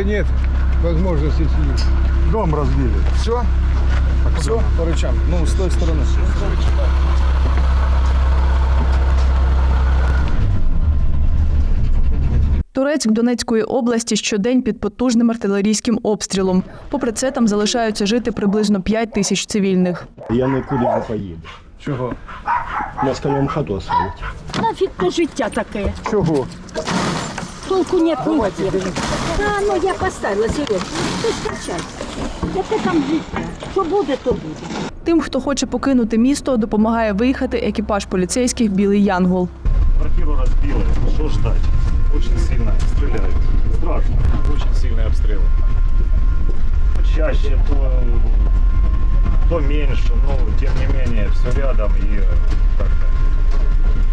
уже нет возможности сидеть. Дом разбили. Все? Все, по речам. Ну, з тої сторони. Турецьк Донецької області щодень під потужним артилерійським обстрілом. Попри це, там залишаються жити приблизно 5 тисяч цивільних. Я нікуди не поїду. Чого? Москалям хату оставить. Нафіг то життя таке. Чого? Толку нет нігде. Та ну я поставила, Сереж. Ти ж кричай. Яке там життя? Що буде, то буде. Тим, хто хоче покинути місто, допомагає виїхати екіпаж поліцейських Білий Янгол. Квартиру разбили. Что ждать? Очень сильно стреляют. Страшно. Очень сильные обстрелы. Чаще, то, то меньше, но тем не менее все рядом и э,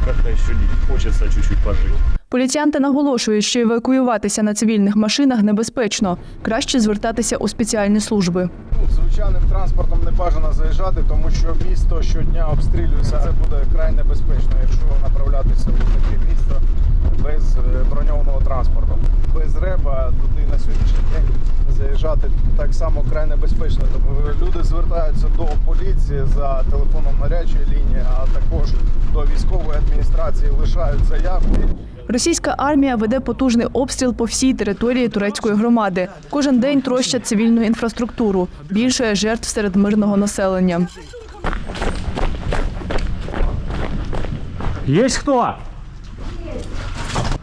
как-то еще хочется чуть-чуть пожить. Поліціянти наголошують, що евакуюватися на цивільних машинах небезпечно. Краще звертатися у спеціальні служби. Ну, Звичайним транспортом не бажано заїжджати, тому що місто щодня обстрілюється. Це буде край небезпечно, якщо направлятися в таке місто без е, броньованого транспорту. Без реба туди на сьогоднішній день заїжджати так само край небезпечно. Тому люди звертаються до поліції за телефоном гарячої лінії, а також до військової адміністрації лишають заявки. Російська армія веде потужний обстріл по всій території турецької громади. Кожен день трощать цивільну інфраструктуру. Більше жертв серед мирного населення. Есть кто?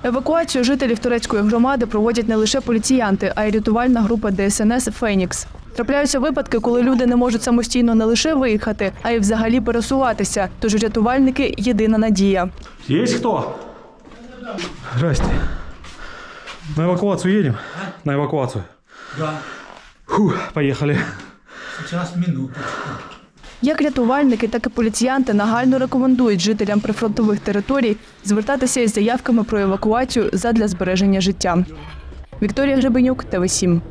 Евакуацію жителів турецької громади проводять не лише поліціянти, а й рятувальна група ДСНС Фенікс. Трапляються випадки, коли люди не можуть самостійно не лише виїхати, а й взагалі пересуватися. Тож рятувальники єдина надія. Есть кто? Здрасте. На эвакуацию едем? На эвакуацию? Да, Фух, поехали. сейчас минуту. Як рятувальники, так і поліціянти нагально рекомендують жителям прифронтових територій звертатися із заявками про евакуацію задля збереження життя. Вікторія Гребенюк, ТВ 7